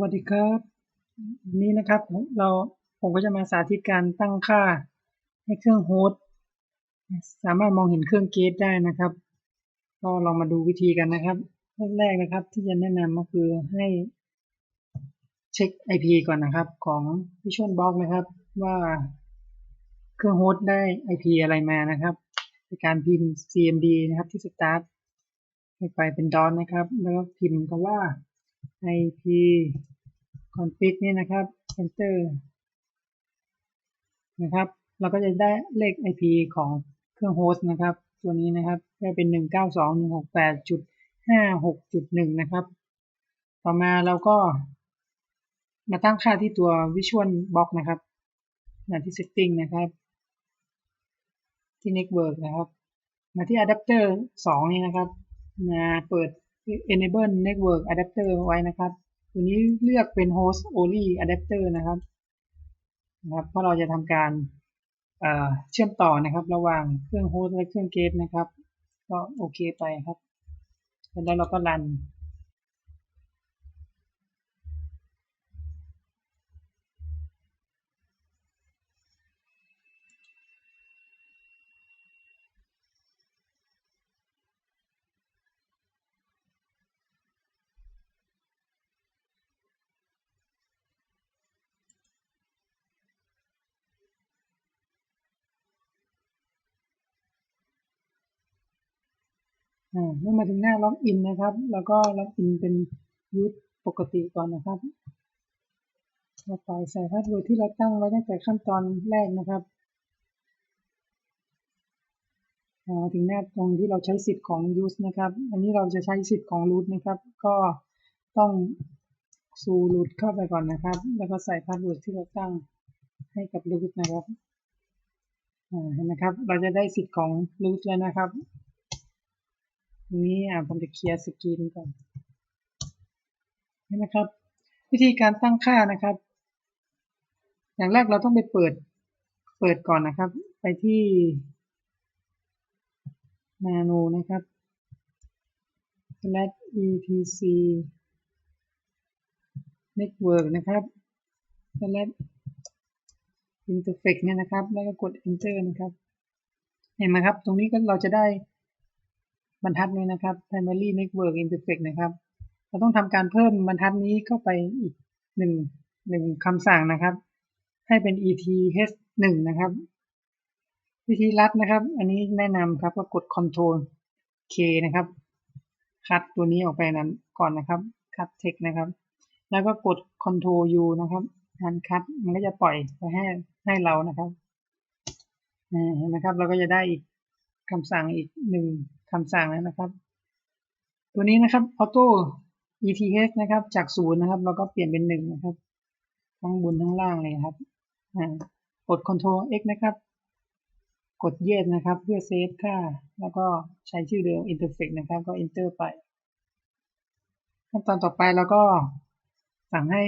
วัสดีครับวันนี้นะครับเราผมก็จะมาสาธิตการตั้งค่าให้เครื่องโฮสต์สามารถมองเห็นเครื่องเกตได้นะครับ ก็ลองมาดูวิธีกันนะครับเริ่มแรกนะครับ ที่จะแนะนำก็คือให้เช็ค IP ก่อนนะครับ ของ Visual Box นะครับ ว่าเครื่องโฮสต์ได้ IP อะไรมานะครับในการพิมพ์ cmd นะครับที่ start ไปเป็น dot นะครับ แล้วก็พิมพ์คำว่า ip config นี่นะครับ enter นะครับ เราก็จะได้เลข IP ของเครื่องโฮสต์นะครับ ตัวนี้นะครับจะเป็น 192.168.56.1 นะครับ ต่อมาเราก็มาตั้งค่าที่ตัว Visual Box นะครับมาที่ Setting นะครับ ที่ Network นะครับ มาที่ Adapter 2 นี่นะครับ มาเปิด enable network adapter ไว้นะครับ ตัวนี้เลือกเป็น host only adapter นะครับนะครับ เพราะเราจะทำการเชื่อมต่อนะครับ ระหว่างเครื่องโฮสต์และเครื่องเกตนะครับ ก็โอเคไปครับ แล้วเราก็รัน เมื่อมาถึงหน้าล็อกอินนะครับ แล้วก็ล็อกอินเป็นยูทปกติก่อนนะครับเราไปใส่พาสเวิร์ดที่เราตั้งไว้ตั้งแต่ขั้นตอนแรกนะครับถึงหน้าตรงที่เราใช้สิทธิ์ของ use นะครับ อันนี้เราจะใช้สิทธิ์ของ root นะครับ ก็ต้องซู root เข้าไปก่อนนะครับ แล้วก็ใส่พาสเวิร์ดที่เราตั้งให้กับ root นะครับเห็นไหมครับ เราจะได้สิทธิ์ของ root แล้วนะครับ นี้ผมจะเคลียร์สกรีนก่อนนี่นะครับ วิธีการตั้งค่านะครับ อย่างแรกเราต้องไปเปิด เปิดก่อนนะครับ ไปที่นาโนนะครับ slash etc network นะครับ slash interface เนี่ยนะครับ แล้วก็กด enter นะครับ เห็นไหมครับ ตรงนี้ก็เราจะได้ บรรทัดนี้นะครับ primary network interface นะครับ เราต้องทำการเพิ่มบรรทัดนี้เข้าไปอีกหนึ่งหนึ่งคำสั่งนะครับ ให้เป็น eth 1 นะครับ วิธีรัดนะครับ อันนี้แนะนำครับก็กด control k นะครับ คัดตัวนี้ออกไปนั้นก่อนนะครับ คัด text นะครับ แล้วก็กด control u นะครับการคัดมันก็จะปล่อยไปให้ให้เรานะครับเห็นไหมครับ เราก็จะได้อีกคำสั่งอีกหนึ่ง คำสั่งแล้วนะครับ ตัวนี้นะครับ auto eth นะครับ จากศูนย์นะครับเราก็เปลี่ยนเป็นหนึ่งนะครับ ทั้งบนทั้งล่างเลยครับกด Ctrl X นะครับ กด Yes นะครับ เพื่อเซฟค่า แล้วก็ใช้ชื่อเดิม Interface นะครับ ก็ Enter ไป ขั้นตอนต่อไปเราก็สั่งให้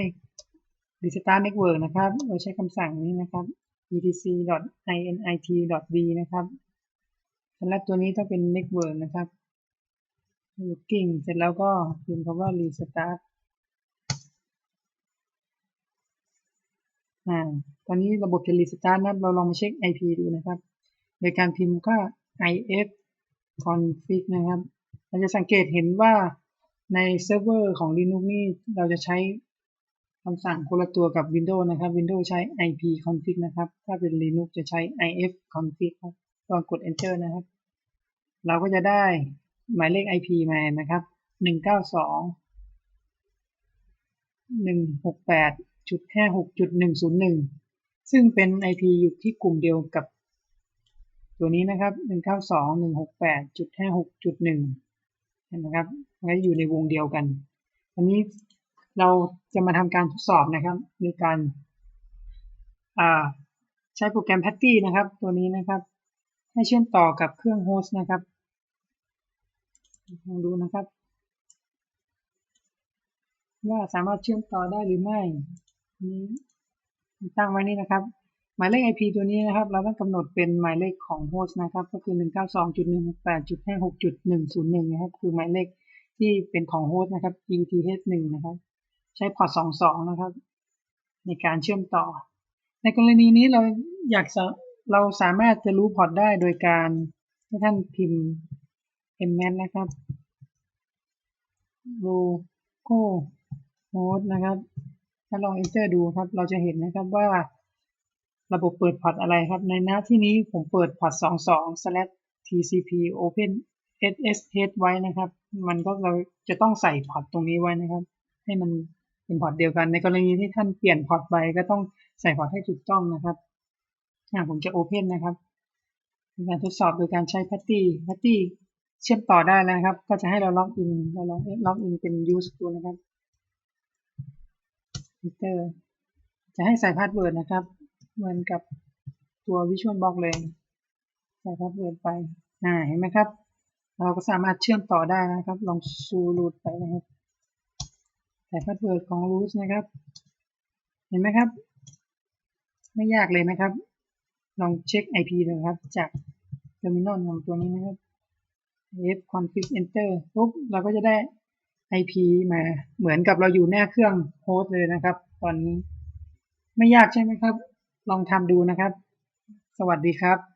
Restart Network นะครับโดยใช้คำสั่งนี้นะครับ etc.init.b นะครับ สำหรับตัวนี้ต้องเป็น network นะครับ looking เสร็จแล้วก็พิมพ์คำว่า restart อ่า ตอนนี้ระบบจะ restart นะเราลองมาเช็ค IP ดูนะครับ โดยการพิมพ์ก็ if config นะครับ เราจะสังเกตเห็นว่าในเซิร์ฟเวอร์ของ Linux นี่เราจะใช้คำสั่งคนละตัวกับ Windows นะครับ Windows ใช้ IP config นะครับ ถ้าเป็น Linux จะใช้ if config ครับลองกด enter นะครับ เราก็จะได้หมายเลข IP มานะครับ 192 168.56.101 ซึ่งเป็น IP อยู่ที่กลุ่มเดียวกับ ตัวนี้นะครับ 192.168.56.1 เห็นไหมครับมันก็อยู่ในวงเดียวกันอันนี้เราจะมาทำการทดสอบนะครับในการใช้โปรแกรม Patty นะครับ ตัวนี้นะครับ ให้เชื่อมต่อกับเครื่องโฮสต์นะครับ ลองดูนะครับ ว่าสามารถเชื่อมต่อได้หรือไม่นี้ตั้งไว้นี่นะครับ หมายเลข IP ตัวนี้นะครับ เราต้องกำหนดเป็นหมายเลขของโฮสต์นะครับ ก็คือ 192.168.56.101 นะครับ คือหมายเลขที่เป็นของโฮสต์นะครับ ETH1 นะครับ ใช้พอร์ตสองสองนะครับ ในการเชื่อมต่อ ในกรณีนี้เราอยากเราสามารถจะรู้พอร์ตได้โดยการให้ท่านพิมพ์ mnet นะครับ logo host นะครับ ถ้าลอง enter ดูครับ เราจะเห็นนะครับว่าระบบเปิดพอร์ตอะไรครับ ในหน้าที่นี้ผมเปิดพอร์ต22 slash tcp open ssh ไว้นะครับ มันก็เราจะต้องใส่พอร์ตตรงนี้ไว้นะครับ ให้มันเป็นพอร์ตเดียวกัน ในกรณีที่ท่านเปลี่ยนพอร์ตไปก็ต้องใส่พอร์ตให้ถูกต้องนะครับอ่าผมจะ open นะครับเป็นการทดสอบโดยการใช้ patty patty เชื่อมต่อได้แล้วนะครับ ก็จะให้เราล็อกอินเราลองล็อกอินเป็น use ดูนะครับ enter จะให้ใส่พาสเวิร์ดนะครับ เหมือนกับตัว Visual Box เลย ใส่พาสเวิร์ดไปอ่าเห็นไหมครับ เราก็สามารถเชื่อมต่อได้นะครับ ลองซูรูทไปนะครับใส่พาสเวิร์ดของ root นะครับ เห็นไหมครับ ไม่ยากเลยนะครับ ลองเช็ค IP ดูครับ จากเทอร์มินอลของตัวนี้นะครับ f config enter ปุ๊บเราก็จะได้ IP มาเหมือนกับเราอยู่หน้าเครื่องโฮสต์เลยนะครับ ตอนนี้ไม่ยากใช่ไหมครับ ลองทำดูนะครับ สวัสดีครับ